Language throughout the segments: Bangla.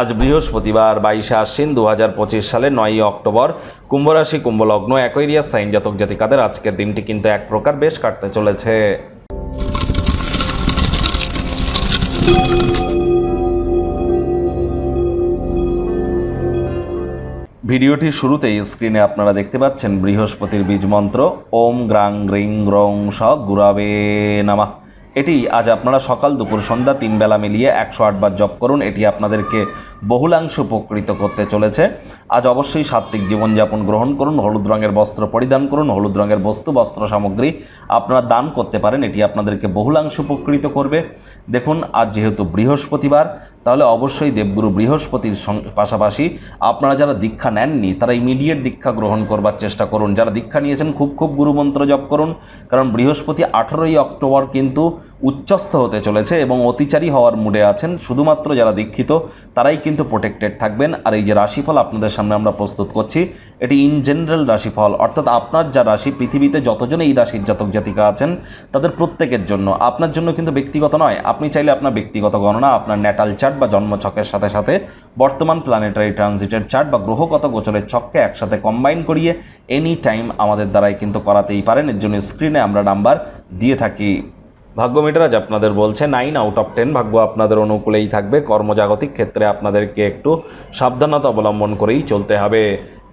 আজ বৃহস্পতিবার, বাইশে আশ্বিন দু হাজার পঁচিশ সালের নয়ই অক্টোবর। কুম্ভরাশি, কুম্ভলগ্ন একইরিয়া সাইন জাতক জাতিকাদের আজকের দিনটি কিন্তু এক প্রকার বেশ কাটতে চলেছে। ভিডিওটির শুরুতেই স্ক্রিনে আপনারা দেখতে পাচ্ছেন বৃহস্পতির বীজ মন্ত্র, ওম গ্রাং গ্রিং গ্রং স গুরাবে নামা। এটি আজ আপনারা সকাল দুপুর সন্ধ্যা তিন বেলা মিলিয়ে একশো আটবার জপ করুন। এটি আপনাদেরকে বহুলাংশ উপকৃত করতে চলেছে। আজ অবশ্যই সাত্ত্বিক জীবনযাপন গ্রহণ করুন, হলুদ রঙের বস্ত্র পরিধান করুন, হলুদ রঙের বস্তু, বস্ত্র সামগ্রী আপনারা দান করতে পারেন। এটি আপনাদেরকে বহুলাংশ উপকৃত করবে। দেখুন, আজ যেহেতু বৃহস্পতিবার তাহলে অবশ্যই দেবগুরু বৃহস্পতির পাশাপাশি আপনারা যারা দীক্ষা নেননি, তারা ইমিডিয়েট দীক্ষা গ্রহণ করবার চেষ্টা করুন। যারা দীক্ষা নিয়েছেন, খুব খুব গুরুমন্ত্র জপ করুন। কারণ বৃহস্পতি আঠেরোই অক্টোবর কিন্তু উচ্চস্থ হতে চলেছে এবং অতিচারী হওয়ার মুডে আছেন। শুধুমাত্র যারা দীক্ষিত, তারাই কিন্তু প্রোটেক্টেড থাকবেন। আর এই যে রাশিফল আপনাদের সামনে আমরা প্রস্তুত করছি, এটি ইন জেনারেল রাশিফল। অর্থাৎ আপনার যা রাশি, পৃথিবীতে যতজন এই রাশির জাতক জাতিকা আছেন, তাদের প্রত্যেকের জন্য। আপনার জন্য কিন্তু ব্যক্তিগত নয়, আপনি চাইলে আপনার ব্যক্তিগত গণনা, আপনার ন্যাটাল চার্ট বা জন্মছকের সাথে সাথে বর্তমান প্ল্যানেটারি ট্রানজিটের চার্ট বা গ্রহগত গোচরের ছককে একসাথে কম্বাইন করিয়ে এনি টাইম আমাদের দ্বারাই কিন্তু করাতেই পারেন। এর জন্য স্ক্রিনে আমরা নাম্বার দিয়ে থাকি। ভাগ্য মিটারাজ আপনাদের বলছে নাইন আউট অফ টেন ভাগ্য আপনাদের অনুকূলেই থাকবে। কর্মজাগতিক ক্ষেত্রে আপনাদেরকে একটু সাবধানতা অবলম্বন করেই চলতে হবে।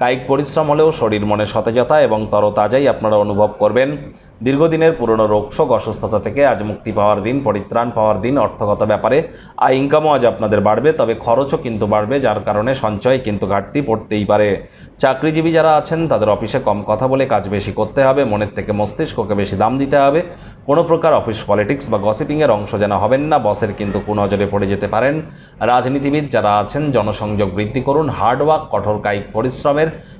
কায়িক পরিশ্রম হলেও শরীর মনে সতেজতা এবং তরতাজাই আপনারা অনুভব করবেন। দীর্ঘদিনের পুরনো রোগশোক অসুস্থতা থেকে আজ মুক্তি পাওয়ার দিন, পরিত্রাণ পাওয়ার দিন, অর্থগত ব্যাপারে আয় ইনকামও আজ আপনাদের বাড়বে, তবে খরচও কিন্তু বাড়বে, যার কারণে সঞ্চয় কিন্তু ঘাটতি পড়তেই পারে। চাকরিজীবী যারা আছেন, তাদের অফিসে কম কথা বলে কাজ বেশি করতে হবে, মনের থেকে মস্তিষ্ককে বেশি দাম দিতে হবে। কোনো প্রকার অফিস পলিটিক্স বা গসিপিংয়ের অংশ যেন হবেন না, বসের কিন্তু কুনজরে পড়ে যেতে পারেন। রাজনীতিবিদ যারা আছেন, জনসংযোগ বৃদ্ধি করুন হার্ডওয়ার্ক কঠোর কায়িক পরিশ্রমের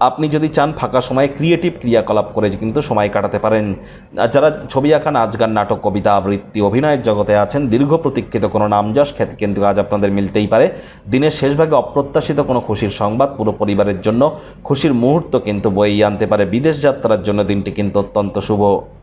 আপনি যদি চান ফাঁকা সময়ে ক্রিয়েটিভ ক্রিয়াকলাপ করে কিন্তু সময় কাটাতে পারেন। যারা ছবি আঁকা নাচ গান নাটক, কবিতা, আবৃত্তি, অভিনয়ের জগতে আছেন, দীর্ঘ প্রতীক্ষিত কোনো নামযশ খ্যাতি কিন্তু আজ আপনাদের মিলতেই পারে। দিনের শেষভাগে অপ্রত্যাশিত কোনো খুশির সংবাদ পুরো পরিবারের জন্য খুশির মুহূর্ত কিন্তু বইয়ে আনতে পারে। বিদেশ যাত্রার জন্য দিনটি কিন্তু অত্যন্ত শুভ।